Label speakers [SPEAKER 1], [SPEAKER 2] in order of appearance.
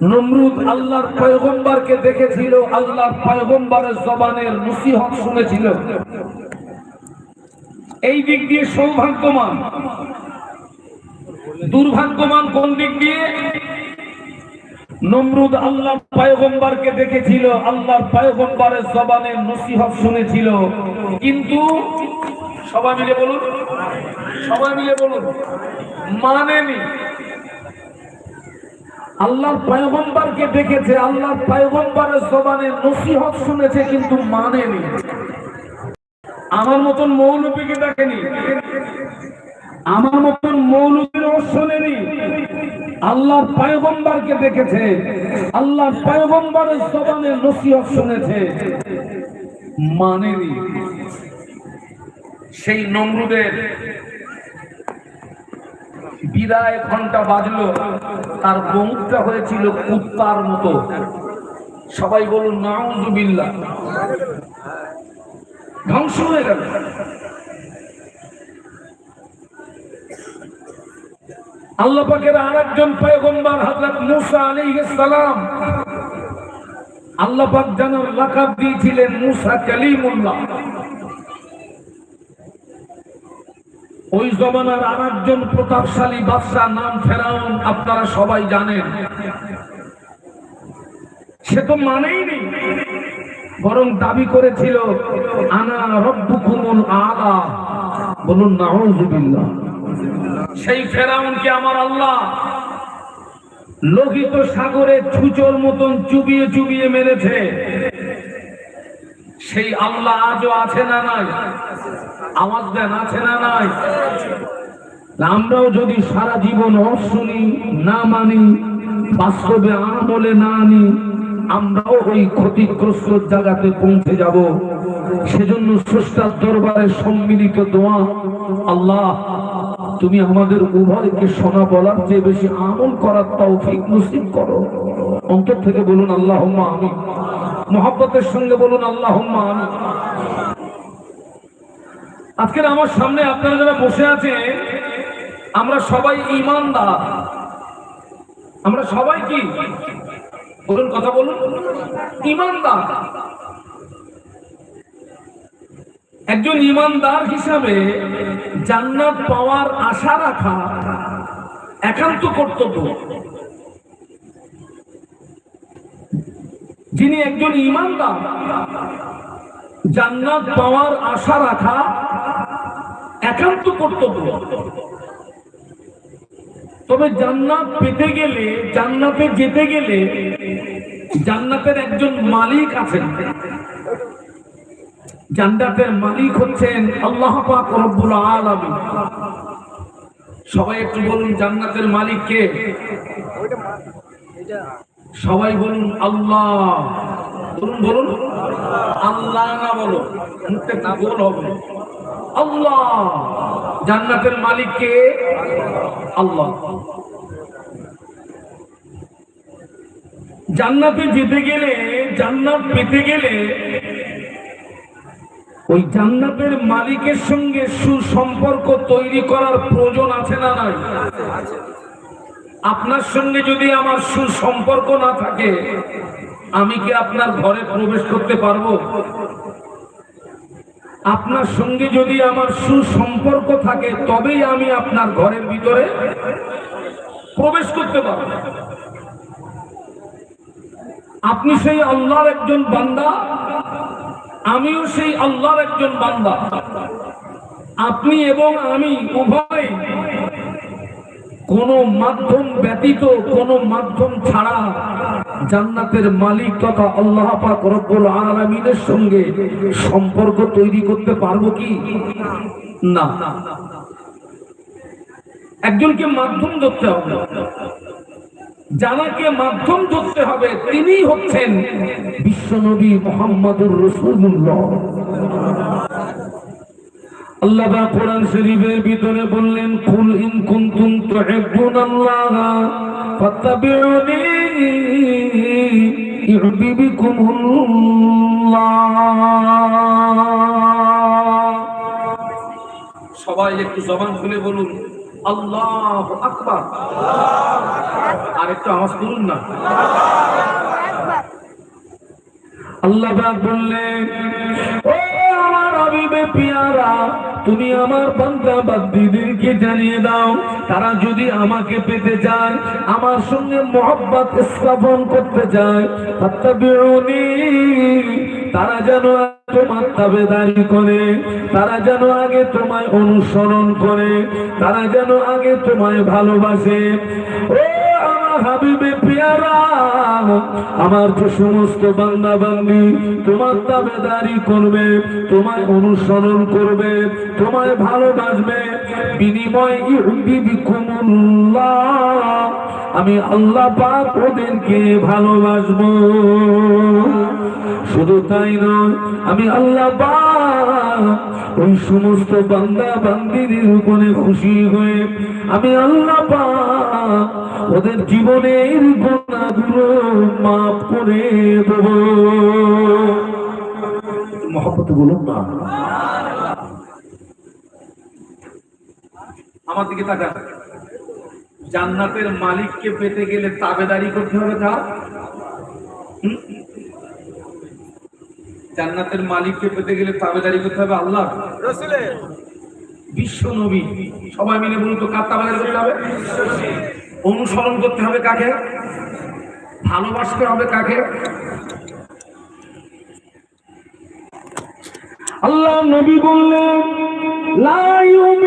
[SPEAKER 1] নমরুদ আল্লাহর পয়গম্বরকে দেখেছিল, আল্লাহর পয়গম্বরের জবানের নসিহত শুনেছিল। এই দিক দিয়ে সৌভাগ্যমান দুর্ভাগ্যমান কোন দিক দিয়ে? নমরুদ আল্লাহ পয়গম্বরকে দেখেছিল, আল্লাহর পয়গম্বরের জবানের নসিহত শুনেছিল। কিন্তু সবাই মিলে বলুন, সবাই মিলে বলুন, মানেনি। আল্লাহর পয়গম্বরকে দেখেছে, আল্লাহর পয়গম্বরের জবানের নসিহত শুনেছে, কিন্তু মানেনি। আমার মতন মৌলবীকে দেখেনি। আমার মতন মৌলবীর শোনেনি। আল্লাহর পয়গম্বরকে দেখেছে, আল্লাহর পয়গম্বরের জবানের নসিহত শুনেছে, মানেনি। সেই নমরুদের বিদায় ঘণ্টা বাজলো, তার মুখটা হয়েছিল কুত্তার মতো। সবাই বলুন নাউজুবিল্লাহ। ধ্বংস হয়ে গেল। আল্লাহ পাকের আর একজন পয়গম্বর হযরত মুসা আলাইহিস সালাম আল্লাহ পাক যেন লাকাব দিয়েছিলেন মুসা কালিমুল্লাহ। ওই জমানার আর একজন প্রতাপশালী বাদশাহ নাম ফেরাউন, আপনারা সবাই জানেন। সে তো মানেই নেই, বরং দাবি করেছিল, আনা রব্বুকুমুল আলা। বলুন নাউজুবিল্লাহ সেই ফেরাউনকে আমার আল্লাহ লোহিত সাগরে ছুচোর মতন চুবিয়ে চুবিয়ে মেরেছে। সেই আল্লাহ আজও আছে না নাই? আওয়াজ দেন, আছে না নাই? আমরাও যদি সারা জীবন অশুনি, না মানি, বাস্তবে আমলে না আনি, আমরাও ওই ক্ষতিগ্রস্ত জায়গাতে পৌঁছে যাব। সেজন্য স্রষ্টার দরবারে সম্মিলিত দোয়া, আল্লাহ, তুমি আমাদের উভয়কে শোনা বলার চেয়ে বেশি আমল করার তৌফিক নসিব করো। অন্তর থেকে বলুন আল্লাহ আমি মোহাব্বতের সঙ্গে বলুন আল্লাহ আজকের আমার সামনে আপনারা যারা বসে আছে আমরা সবাই ইমানদার আমরা সবাই কি? বলুন, কথা বলুন। ইমানদার একজন ইমানদার হিসাবে জান্নাত পাওয়ার আশা রাখা একান্ত কর্তব্য। যিনি একজন ইমানদার, জান্নাত পাওয়ার আশা রাখা একান্ত কর্তব্য। তবে জান্নাত পেতে গেলে, জান্নাতে যেতে গেলে জান্নাতের একজন মালিক আছেন। জান্নাতের মালিক হচ্ছেন আল্লাহ পাক রব্বুল আলামিন। সবাই একটু বলুন, জান্নাতের মালিক কে? সবাই বলুন আল্লাহ। বলুন বলুন। আল্লাহ না বলো, মুখটা না বল হবে। আল্লাহ। জান্নাতের মালিক কে? আল্লাহ। জান্নাতে যেতে গেলে, জান্নাত পেতে গেলে, ওই জান্নাতের মালিকের সঙ্গে সুসম্পর্ক তৈরি করার প্রয়োজন আছে না নাই? আপনার সঙ্গে যদি আমার সুসম্পর্ক না থাকে, আমি কি আপনার ঘরে প্রবেশ করতে পারব? আপনার সঙ্গে যদি আমার সুসম্পর্ক থাকে, তবেই আমি আপনার ঘরের ভিতরে প্রবেশ করতে পারব। আপনি সেই আল্লাহর একজন বান্দা, আমিও সেই আল্লাহর একজন বান্দা। আপনি এবং আমি উভয় কোন মাধ্যম ব্যতীত, কোন মাধ্যম ছাড়া জান্নাতের মালিক তথা আল্লাহ পাক রব্বুল আলামিনের সঙ্গে সম্পর্ক তৈরি করতে পারব কি? না। একজনকে মাধ্যম ধরতে হবে। যারাকে মাধ্যম ধরতে হবে তিনি হচ্ছেন বিশ্বনবী মোহাম্মদুর রসুল্লাহ আল্লাহ কোরআন শরীফের ভিতরে বললেন কুল ইন কুনতুম তুহিব্বুনাল্লাহ ফাত্তাবিউনি ইউহিব্বুকুমুল্লাহ সবাই একটু জবান খুলে বলুন আল্লাহ আকবার। আর একটু আওয়াজ করুন না। আল্লাহ বললেন ও আমার পিয়ারা। তুমি আমার বান্দা বান্দিদেরকে জানিয়ে দাও, তারা যদি আমাকে পেতে চায়, আমার সঙ্গে মোহাব্বত স্থাপন করতে চায় তারা যেন তোমার তাবেদারি করে, তারা যেন আগে তোমায় অনুসরণ করে, তারা যেন আগে তোমায় ভালোবাসে। ও হাবিবে পিয়ারা, আমার যে সমস্ত বান্দা বান্দি তোমার দাবেদারি করবে, তোমায় অনুসরণ করবে, তোমায় ভালোবাসবে, বিনিময় আমি আল্লাহ পাক ওদেরকে ভালোবাসবো। শুধু তাই নয়, আমি আল্লাহ ওই সমস্ত বান্দা বান্দিদের উপরে খুশি হয়ে, আমি আল্লাহ ওদের জীবনের গুণাগুলো মাফ করে দেব। মহব্বত বলুন না। আমার দিকে তাকা জান্নাতের মালিককে পেতে গেলে তাবেদারি করতে হবে হুম? জান্নাতের মালিককে পেতে গেলে তাবেদারি করতে হবে আল্লাহ? বিশ্ব নবী। সবাই মিলে বলুন তো কার তাবেদারি করতে হবে? অনুসরণ করতে হবে কাকে? ভালোবাসতে হবে কাকে? আল্লাহ নবী বললেন